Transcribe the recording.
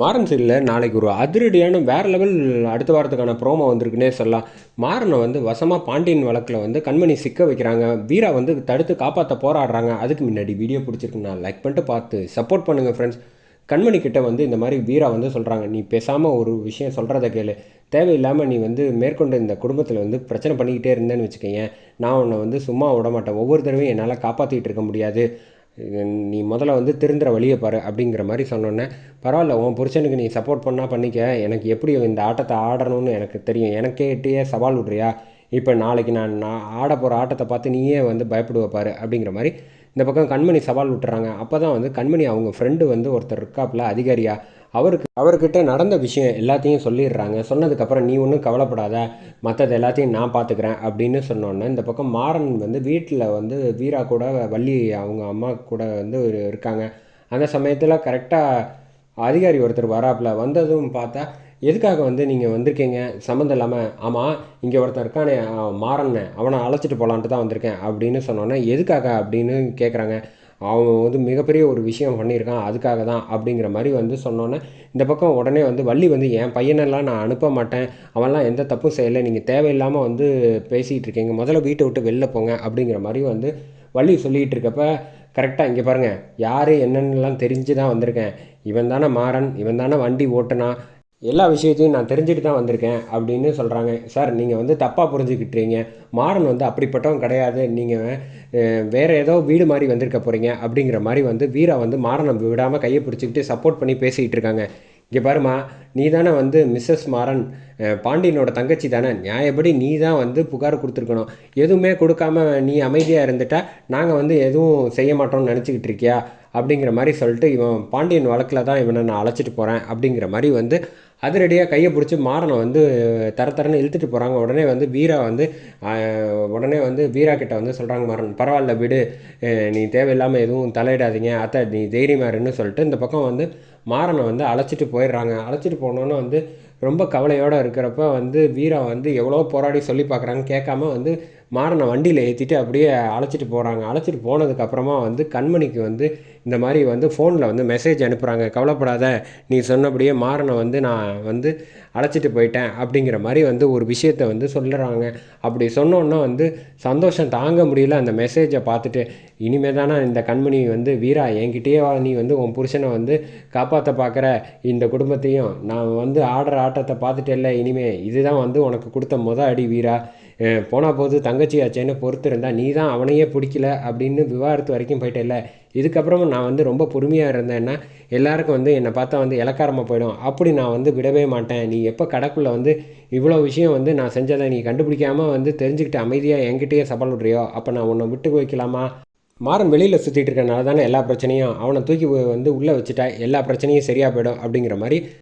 மாறன் சீரியலில் நாளைக்கு ஒரு அதிரடியான வேறு லெவல் அடுத்த வாரத்துக்கான ப்ரோமோ வந்திருக்குன்னே சொல்லலாம். மாறனை வந்து வசமாக பாண்டியன் வழக்கில் வந்து கண்மணி சிக்க வைக்கிறாங்க. வீரா வந்து தடுத்து காப்பாற்ற போராடுறாங்க. அதுக்கு முன்னாடி வீடியோ பிடிச்சிருக்குண்ணா லைக் பண்ணிட்டு பார்த்து சப்போர்ட் பண்ணுங்கள் ஃப்ரெண்ட்ஸ் கண்மணி கிட்ட வந்து இந்த மாதிரி வீரா வந்து சொல்கிறாங்க நீ பேசாமல் ஒரு விஷயம் சொல்கிறத கேளு. தேவையில்லாமல் நீ வந்து மேற்கொண்டு இந்த குடும்பத்தில் வந்து பிரச்சனை பண்ணிக்கிட்டே இருந்தேன்னு வச்சுக்கோங்க நான் உன்னை வந்து சும்மா விட மாட்டேன் ஒவ்வொரு தடவையும் என்னால் காப்பாற்றிக்கிட்டு இருக்க முடியாது. நீ முதல்ல வந்து திருந்துற வழியை பாரு அப்படிங்கிற மாதிரி சொன்னோன்னே பரவாயில்ல உன் புருஷனுக்கு நீ சப்போர்ட் பண்ணால் பண்ணிக்க. எனக்கு எப்படி இந்த ஆட்டத்தை ஆடணும்னு எனக்கு தெரியும். எனக்கேட்டையே சவால் விடுறியா? இப்போ நாளைக்கு நான் நான் ஆட போகிற ஆட்டத்தை பார்த்து நீயே வந்து பயப்படுவ பாரு அப்படிங்கிற மாதிரி இந்த பக்கம் கண்மணி சவால் விட்டுறாங்க. அப்போ தான் வந்து கண்மணி அவங்க ஃப்ரெண்டு வந்து ஒருத்தர் இருக்காப்புல அதிகாரியா? அவருக்கு அவர்கிட்ட நடந்த விஷயம் எல்லாத்தையும் சொல்லிடுறாங்க. சொன்னதுக்கப்புறம் நீ ஒன்றும் கவலைப்படாத. மற்றது எல்லாத்தையும் நான் பார்த்துக்கிறேன் அப்படின்னு சொன்னோன்னே இந்த பக்கம் மாறன் வந்து வீட்டில் வந்து வீரா கூட வள்ளி அவங்க அம்மா கூட வந்து இருக்காங்க. அந்த சமயத்தில் கரெக்டாக அதிகாரி ஒருத்தர் வராப்புல வந்ததும் பார்த்தா எதுக்காக வந்து நீங்கள் வந்திருக்கீங்க? சம்மந்தம் இல்லாமல் ஆமாம் இங்கே ஒருத்தன் இருக்கானே மாறன்னு அவனை அழைச்சிட்டு போகலான்ட்டு தான் வந்திருக்கேன். அப்படின்னு சொன்னோன்னே எதுக்காக? அப்படின்னு கேட்குறாங்க அவன் வந்து மிகப்பெரிய ஒரு விஷயம் பண்ணியிருக்கான் அதுக்காக தான் அப்படிங்கிற மாதிரி வந்து சொன்னோன்னே இந்த பக்கம் உடனே வந்து வள்ளி வந்து என் பையனெல்லாம் நான் அனுப்ப மாட்டேன். அவன்லாம் எந்த தப்பும் செய்யலை. நீங்கள் தேவையில்லாமல் வந்து பேசிகிட்டு இருக்கீங்க. முதல்ல வீட்டை விட்டு வெளில போங்க. அப்படிங்கிற மாதிரி வந்து வள்ளி சொல்லிகிட்டு இருக்கப்ப கரெக்டாக இங்கே பாருங்கள் யார் என்னென்னலாம் தெரிஞ்சு தான் வந்திருக்கேன். இவன் தானே மாறன். இவன் தானே வண்டி ஓட்டுனா எல்லா விஷயத்தையும் நான் தெரிஞ்சுட்டு தான் வந்திருக்கேன் அப்படின்னு சொல்கிறாங்க சார் நீங்கள் வந்து தப்பாக புரிஞ்சுக்கிட்டுறீங்க மாறன் வந்து அப்படிப்பட்டவன் கிடையாது. நீங்கள் வேறு ஏதோ வீடு மாதிரி வந்திருக்க போகிறீங்க அப்படிங்கிற மாதிரி வந்து வீரா வந்து மாறனை விடாமல் கையை பிடிச்சிக்கிட்டு சப்போர்ட் பண்ணி பேசிக்கிட்டு இருக்காங்க. இங்கே பாருமா நீ தானே வந்து மிஸ்ஸஸ் மாறன் பாண்டியனோட தங்கச்சி தானே. நியாயப்படி நீ தான் வந்து புகார் கொடுத்துருக்கணும். எதுவுமே கொடுக்காம நீ அமைதியாக இருந்துட்டா நாங்கள் வந்து எதுவும் செய்ய மாட்டோம்னு நினச்சிக்கிட்டு இருக்கியா? அப்படிங்கிற மாதிரி சொல்லிட்டு இவன் பாண்டியன் வழக்கில் தான் இவனை நான் அழைச்சிட்டு போகிறேன் அப்படிங்கிற மாதிரி வந்து அதிரடியாக கையை பிடிச்சி மாறனை வந்து தர தரன்னு இழுத்துட்டு போகிறாங்க உடனே வந்து வீரா வந்து உடனே வந்து வீரா கிட்ட வந்து சொல்கிறாங்க மாறன் பரவாயில்ல விடு. நீ தேவையில்லாமல் எதுவும் தலையிடாதீங்க. அத்தை நீ தைரியமாருன்னு சொல்லிட்டு இந்த பக்கம் வந்து மாறனை வந்து அழைச்சிட்டு போயிடுறாங்க. அழைச்சிட்டு போனோன்னே வந்து ரொம்ப கவலையோடு இருக்கிறப்ப வந்து வீரா வந்து எவ்வளோ போராடி சொல்லி பார்க்குறாங்க கேட்காம வந்து மாறனை வண்டியில் ஏற்றிட்டு அப்படியே அழைச்சிட்டு போகிறாங்க அழைச்சிட்டு போனதுக்கப்புறமா வந்து கண்மணிக்கு வந்து இந்த மாதிரி வந்து ஃபோனில் வந்து மெசேஜ் அனுப்புகிறாங்க கவலைப்படாத நீ சொன்னபடியே மாறனை வந்து நான் வந்து அழைச்சிட்டு போயிட்டேன். அப்படிங்கிற மாதிரி வந்து ஒரு விஷயத்த வந்து சொல்லுறாங்க அப்படி சொன்னோன்னா வந்து சந்தோஷம் தாங்க முடியல அந்த மெசேஜை பார்த்துட்டு. இனிமே தானே இந்த கண்மணி வந்து வீரா என்கிட்டயே நீ வந்து உன் புருஷனை வந்து காப்பாற்ற பார்க்குற இந்த குடும்பத்தையும் நான் வந்து ஆடுற ஆட்டத்தை பார்த்துட்டே இல்லை இனிமே இதுதான் வந்து உனக்கு கொடுத்த மொதல் அடி வீரா. போனால் போது தங்கச்சி ஆச்சேன்னு பொறுத்து இருந்தால் நீ தான் அவனையே பிடிக்கல அப்படின்னு விவாகரத்து வரைக்கும் போயிட்டேல்ல. இதுக்கப்புறமும் நான் வந்து ரொம்ப பொறுமையாக இருந்தேன்னா எல்லாருக்கும் வந்து என்னை பார்த்தா வந்து இலக்காரமாக போயிடும். அப்படி நான் வந்து விடவே மாட்டேன். நீ எப்போ கடைக்குள்ளே வந்து இவ்வளோ விஷயம் வந்து நான் செஞ்சதை நீ கண்டுபிடிக்காமல் வந்து தெரிஞ்சுக்கிட்டு அமைதியாக என்கிட்டயே சவால் விடுறியோ? அப்போ நான் உன்னை விட்டு வைக்கலாமா மாறன் வெளியில் சுற்றிட்டு இருக்கனால தானே எல்லா பிரச்சனையும் அவனை தூக்கி வந்து உள்ளே வச்சுட்டா எல்லா பிரச்சனையும் சரியாக போயிடும் அப்படிங்கிற மாதிரி